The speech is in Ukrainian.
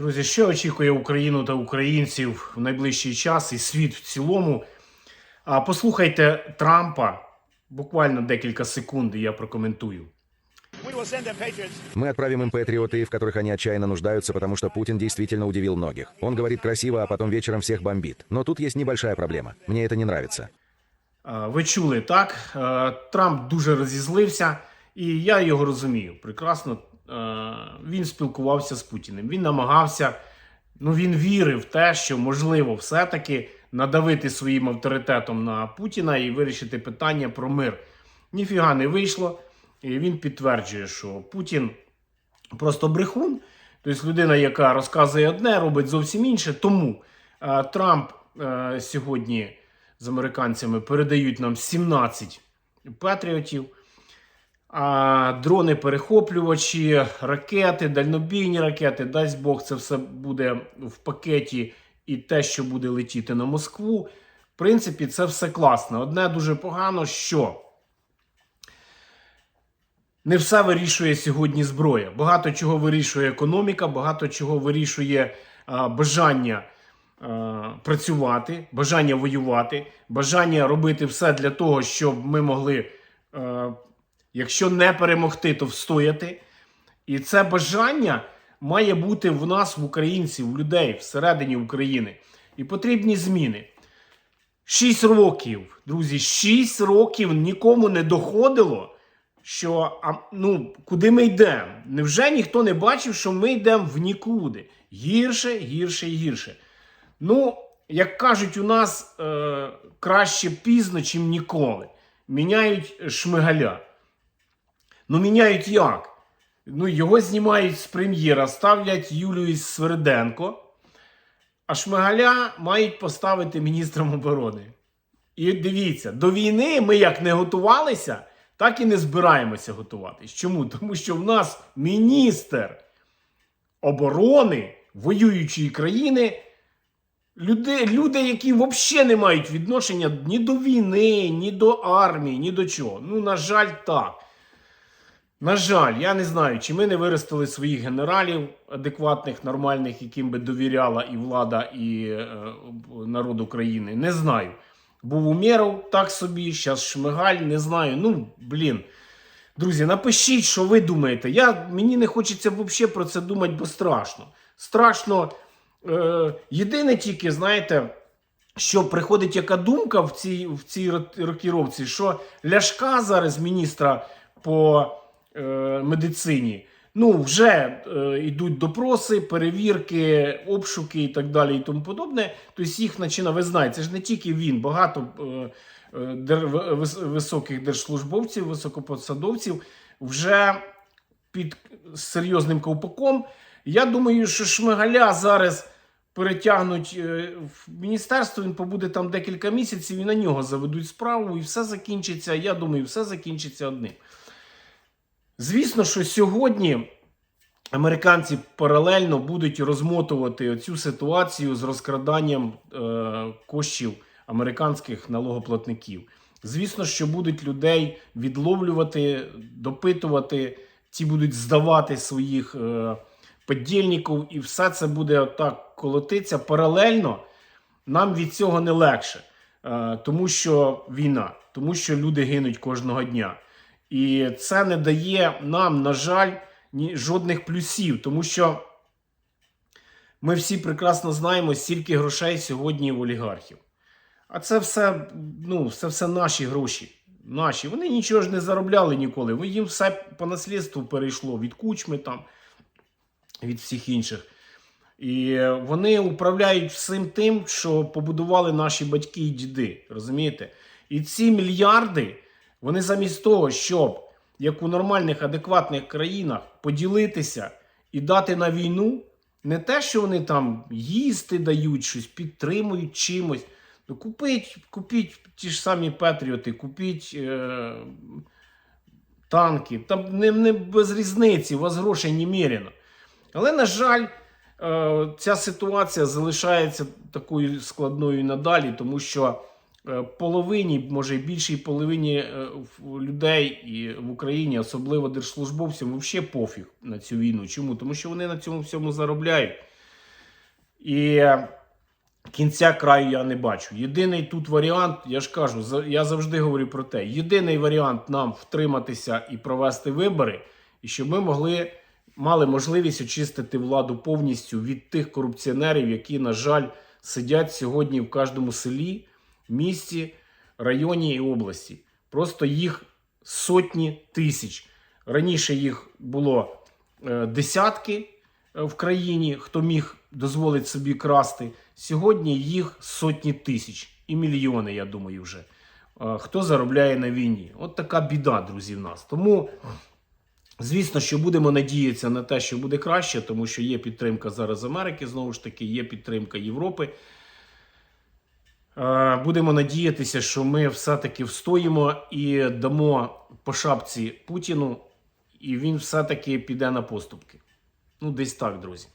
Друзі, що очікує Україну та українців в найближчий час і світ в цілому? А послухайте Трампа буквально декілька секунд, і я прокоментую. We will send them patriots. Мы отправим им патриоты, в которых они отчаянно нуждаются, потому что Путин действительно удивил многих. Он говорит красиво, а потом вечером всех бомбит. Но тут есть небольшая проблема. Мне это не нравится. А, Ви чули так? Е, Трамп дуже розізлився, і я його розумію. Прекрасно Е, він спілкувався з Путіним. Він намагався, ну він вірив в те, що можливо все-таки надавити своїм авторитетом на Путіна і вирішити питання про мир. Ніфіга не вийшло. І він підтверджує, що Путін просто брехун, тобто людина, яка розказує одне, робить зовсім інше. Тому е, Трамп е, сьогодні з американцями передають нам 17 патріотів. А дрони перехоплювачі, ракети, дальнобійні ракети, дасть Бог, це все буде в пакеті і те, що буде летіти на Москву. В принципі, це все класно. Одне дуже погано, що не все вирішує сьогодні зброя. Багато чого вирішує економіка, багато чого вирішує а, бажання працювати, бажання воювати, бажання робити все для того, щоб ми могли, якщо не перемогти, то встояти. І це бажання має бути в нас, в українців, в людей всередині України. І потрібні зміни. Шість років, друзі, шість років нікому не доходило, що а, ну, куди ми йдемо. Невже ніхто не бачив, що ми йдемо в нікуди? Гірше, гірше і гірше. Ну, як кажуть, у нас е, краще пізно, чим ніколи. Міняють шмигаля. Ну, міняють як? Ну, його знімають з прем'єра, ставлять Юлію Сверденко, а Шмигаля мають поставити міністром оборони. І дивіться, до війни ми як не готувалися, так і не збираємося готуватись. Чому? Тому що в нас міністр оборони воюючої країни, люди, люди які взагалі не мають відношення ні до війни, ні до армії, ні до чого. Ну, на жаль, так. На жаль, я не знаю, чи ми не виростили своїх генералів адекватних, нормальних, яким би довіряла і влада, і е, народ України. Не знаю. Був Умєров так собі, зараз Шмигаль, не знаю. Ну, блін. Друзі, напишіть, що ви думаєте. Я, Мені не хочеться взагалі про це думати, бо страшно. Страшно. Е, єдине тільки, знаєте, що приходить яка думка в цій, в цій рокіровці, що Ляшка зараз міністра по е, медицині. Ну, вже е, йдуть допроси, перевірки, обшуки і так далі, і тому подобне. Тобто їх починає, ви знаєте, це ж не тільки він, багато е, е, дер, вис- високих держслужбовців, високопосадовців вже під серйозним ковпаком. Я думаю, що Шмигаля зараз перетягнуть е, в міністерство, він побуде там декілька місяців і на нього заведуть справу, і все закінчиться. Я думаю, все закінчиться одним. Звісно, що сьогодні американці паралельно будуть розмотувати цю ситуацію з розкраданням е, коштів американських налогоплатників. Звісно, що будуть людей відловлювати, допитувати, ті будуть здавати своїх е, подільників, і все це буде так колотитися. Паралельно нам від цього не легше, е, тому що війна, тому що люди гинуть кожного дня. І це не дає нам, на жаль, ні жодних плюсів, тому що ми всі прекрасно знаємо, скільки грошей сьогодні в олігархів. А це все, ну, це все наші гроші. Наші. Вони нічого ж не заробляли ніколи. Їм все по наслідству перейшло від кучми там, від всіх інших. І вони управляють всім тим, що побудували наші батьки і діди. Розумієте? І ці мільярди, вони замість того, щоб, як у нормальних, адекватних країнах, поділитися і дати на війну, не те, що вони там їсти дають, щось підтримують чимось. Ну, купіть, купіть ті ж самі Петріоти, купіть е, танки. Там не, не без різниці, у вас грошей немерено. Але, на жаль, е, ця ситуація залишається такою складною і надалі, тому що половині, може більшій половині е, людей і в Україні, особливо держслужбовцям, взагалі пофіг на цю війну. Чому? Тому що вони на цьому всьому заробляють. І кінця краю я не бачу. Єдиний тут варіант, я ж кажу, я завжди говорю про те: єдиний варіант нам втриматися і провести вибори, і щоб ми могли мали можливість очистити владу повністю від тих корупціонерів, які, на жаль, сидять сьогодні в кожному селі, місті, районі і області. Просто їх сотні тисяч. Раніше їх було е, десятки е, в країні, хто міг дозволити собі красти. Сьогодні їх сотні тисяч і мільйони, я думаю, вже. Е, Хто заробляє на війні? От така біда, друзі, в нас. Тому, звісно, що будемо надіятися на те, що буде краще, тому що є підтримка зараз Америки, знову ж таки, є підтримка Європи. Е, Будемо надіятися, що ми все-таки встоїмо і дамо по шапці Путіну, і він все-таки піде на поступки. Ну, десь так, друзі.